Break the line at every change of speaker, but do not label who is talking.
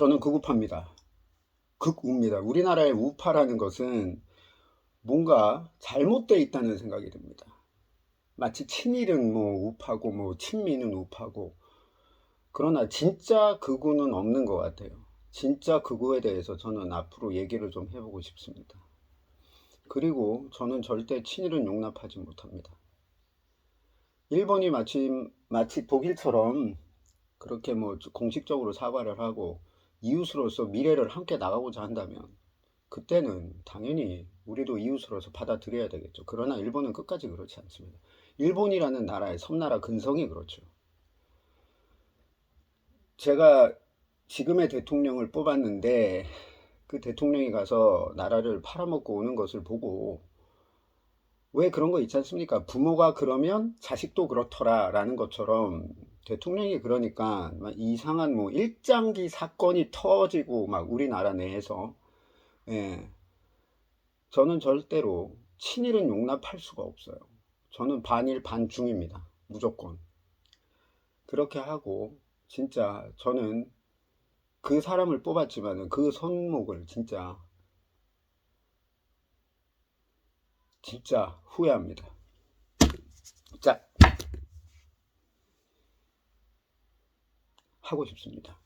저는 극우파입니다. 극우입니다. 우리나라의 우파라는 것은 뭔가 잘못되어 있다는 생각이 듭니다. 마치 친일은 뭐 우파고 뭐 친미는 우파고 그러나 진짜 극우는 없는 것 같아요. 진짜 극우에 대해서 저는 앞으로 얘기를 좀 해보고 싶습니다. 그리고 저는 절대 친일은 용납하지 못합니다. 일본이 마치, 마치 독일처럼 그렇게 뭐 공식적으로 사과를 하고 이웃으로서 미래를 함께 나가고자 한다면 그때는 당연히 우리도 이웃으로서 받아들여야 되겠죠. 그러나 일본은 끝까지 그렇지 않습니다. 일본이라는 나라의 섬나라 근성이 그렇죠. 제가 지금의 대통령을 뽑았는데 그 대통령이 가서 나라를 팔아먹고 오는 것을 보고 왜 그런 거 있지 않습니까? 부모가 그러면 자식도 그렇더라 라는 것처럼 대통령이 그러니까 막 이상한 뭐 일장기 사건이 터지고 막 우리나라 내에서 예. 저는 절대로 친일은 용납할 수가 없어요. 저는 반일 반중입니다. 무조건. 그렇게 하고 진짜 저는 그 사람을 뽑았지만은 그 손목을 진짜 진짜 후회합니다. 자 하고 싶습니다.